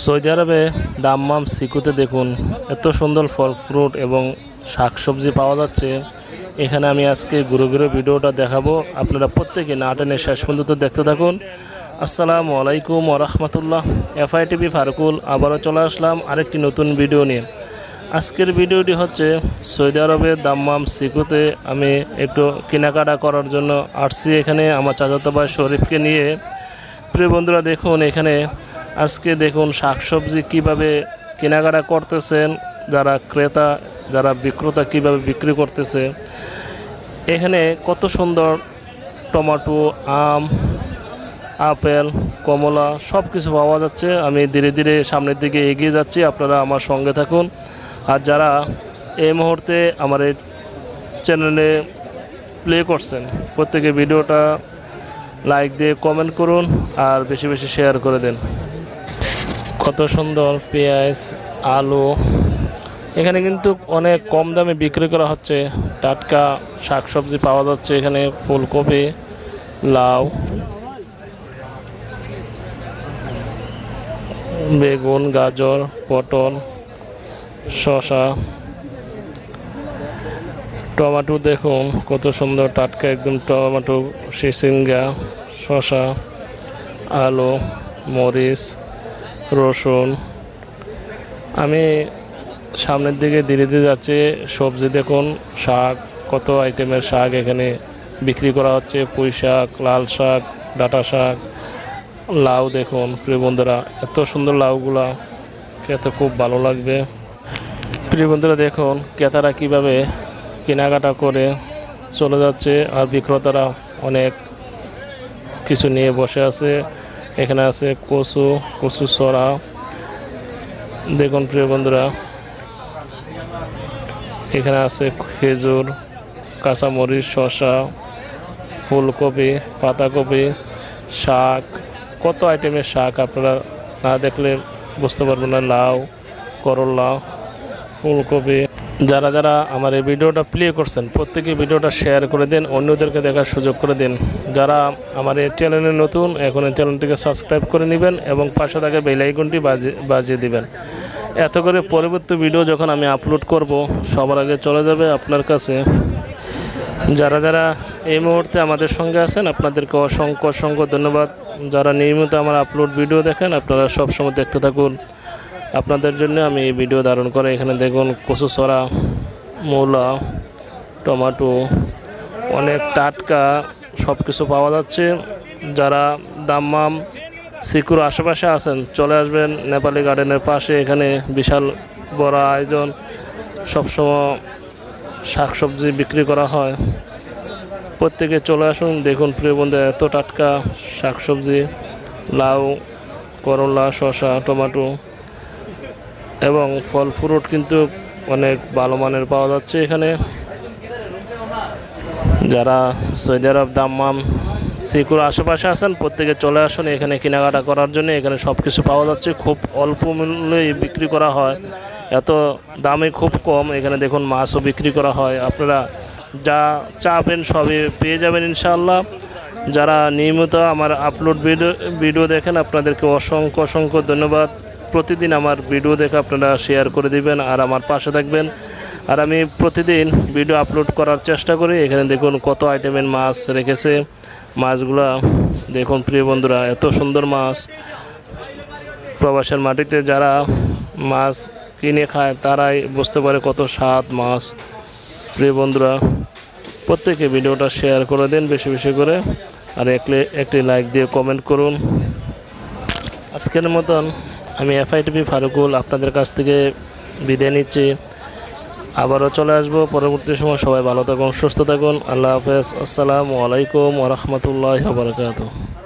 Saudi আরবে দাম্মাম সিকুতে দেখুন, এত সুন্দর ফল ফ্রুট এবং শাকসবজি পাওয়া যাচ্ছে। এখানে আমি আজকে ঘুরে ঘুরে ভিডিওটা দেখাবো। আপনারা প্রত্যেকে না টেনে শেষ পর্যন্ত দেখতে থাকুন। আসসালামু আলাইকুম ওরহমতুল্লাহ এফআই টিভি ফারুকুল, আবারও চলে আসলাম আরেকটি নতুন ভিডিও নিয়ে। আজকের ভিডিওটি হচ্ছে সৌদি আরবের দাম্মাম সিকুতে আমি একটু কেনাকাটা করার জন্য আসছি এখানে আমার চাচাতো ভাই শরীফকে নিয়ে। প্রিয় বন্ধুরা, দেখুন এখানে আজকে দেখুন শাকসবজি কীভাবে কেনাকাটা করতেছেন, যারা ক্রেতা, যারা বিক্রেতা কীভাবে বিক্রি করতেছে। এখানে কত সুন্দর টমেটো, আম, আপেল, কমলা সব কিছু পাওয়া যাচ্ছে। আমি ধীরে ধীরে সামনের দিকে এগিয়ে যাচ্ছি, আপনারা আমার সঙ্গে থাকুন। আর যারা এই মুহূর্তে আমার এই চ্যানেলে প্লে করছেন প্রত্যেকে ভিডিওটা লাইক দিয়ে কমেন্ট করুন আর বেশি বেশি শেয়ার করে দেন। কত সুন্দর পেঁয়াজ, আলু। এখানে কিন্তু অনেক কম দামে বিক্রি করা হচ্ছে। টাটকা শাকসবজি পাওয়া যাচ্ছে এখানে, ফুলকপি, লাউ, বেগুন, গাজর, পটল, শসা। টমেটো দেখুন, কত সুন্দর টাটকা একদম টমেটো, সিসিঙ্গা, শসা, আলু, মরিচ। রসুন। আমি সামনের দিকে ধীরে ধীরে যাচ্ছি, সবজি দেখুন, শাক, কত আইটেমের শাক এখানে বিক্রি করা হচ্ছে, পুঁই শাক, লাল শাক, ডাটা শাক, লাউ দেখুন, প্রিয় বন্ধুরা, এত সুন্দর লাউগুলা, খেতে খুব ভালো লাগবে। প্রিয় বন্ধুরা দেখুন, ক্রেতারা কীভাবে কেনাকাটা করে চলে যাচ্ছে, আর বিক্রেতারা অনেক কিছু নিয়ে বসে আছে। এখানে আছে কচু কচু সরা। দেখুন প্রিয় বন্ধুরা, এখানে আছে খেজুর, কাঁচামরিচ, শসা, ফুলকপি, পাতাকপি, শাক। কত আইটেমের শাক আপনারা না দেখলে বুঝতে পারবেন না, লাউ, করলা, ফুলকপি। যারা যারা আমার এই ভিডিওটা প্লে করছেন প্রত্যেকে ভিডিওটা শেয়ার করে দিন, অন্যদেরকে দেখার সুযোগ করে দিন। যারা আমার এই চ্যানেলে নতুন, এখন এই চ্যানেলটিকে সাবস্ক্রাইব করে নেবেন এবং পাশে থাকা বেল আইকনটি বাজিয়ে বাজিয়ে দিবেন। এত করে পরবর্তী ভিডিও যখন আমি আপলোড করব, সবার আগে চলে যাবে আপনার কাছে। যারা যারা এই মুহূর্তে আমাদের সঙ্গে আছেন, আপনাদেরকে অসংখ্য অসংখ্য ধন্যবাদ। যারা নিয়মিত আমার আপলোড ভিডিও দেখেন, আপনারা সবসময় দেখতে থাকুন। আপনাদের জন্য আমি এই ভিডিও ধারণ করে এখানে দেখুন কচু সরা, মূলা, টমাটো, অনেক টাটকা সব কিছু পাওয়া যাচ্ছে। যারা দাম্মাম সিকুর আশেপাশে আছেন, চলে আসবেন নেপালি গার্ডেনের পাশে। এখানে বিশাল বড় আয়োজন, সবসময় শাকসবজি বিক্রি করা হয়। প্রত্যেকে চলে আসুন, দেখুন প্রিয় বন্ধু, এত টাটকা শাকসবজি, লাউ, করলা, শসা, টমেটো। এবং ফল ফ্রুট কিন্তু অনেক ভালো মানের পাওয়া যাচ্ছে এখানে। যারা সৌদি আরব দাম্মাম সিকুর আশেপাশে আছেন, প্রত্যেকে চলে আসুন এখানে কেনাকাটা করার জন্য। এখানে সব কিছু পাওয়া যাচ্ছে, খুব অল্প মূল্যেই বিক্রি করা হয়। এত দামে খুব কম, এখানে দেখুন মাছও বিক্রি করা হয়। আপনারা যা চাবেন সবই পেয়ে যাবেন ইনশাআল্লাহ। যারা নিয়মিত আমার আপলোড ভিডিও ভিডিও দেখেন, আপনাদেরকে অসংখ্য অসংখ্য ধন্যবাদ। প্রতিদিন আমার ভিডিও দেখে আপনারা শেয়ার করে দিবেন আর আমার পাশে থাকবেন। আর আমি প্রতিদিন ভিডিও আপলোড করার চেষ্টা করি। এখানে দেখুন কত আইটেমের মাছ রেখেছে। মাছগুলা দেখুন প্রিয় বন্ধুরা, এত সুন্দর মাছ। প্রবাসের মাটিতে যারা মাছ কিনে খায়, তারাই বুঝতে পারে কত স্বাদ মাছ। প্রিয় বন্ধুরা, প্রত্যেকে ভিডিওটা শেয়ার করে দিন বেশি বেশি করে। আর একটি একটি লাইক দিয়ে কমেন্ট করুন। আজকের মতন আমি এফআইটিপি ফারুকুল আপনাদের কাছ থেকে বিদায় নিচ্ছি। আবারও চলে আসব। পরবর্তী সময় সবাই ভালো থাকুন, সুস্থ থাকুন। আল্লাহ হাফেজ। আসসালামু আলাইকুম ওরহমতুল্লাহ বারকাত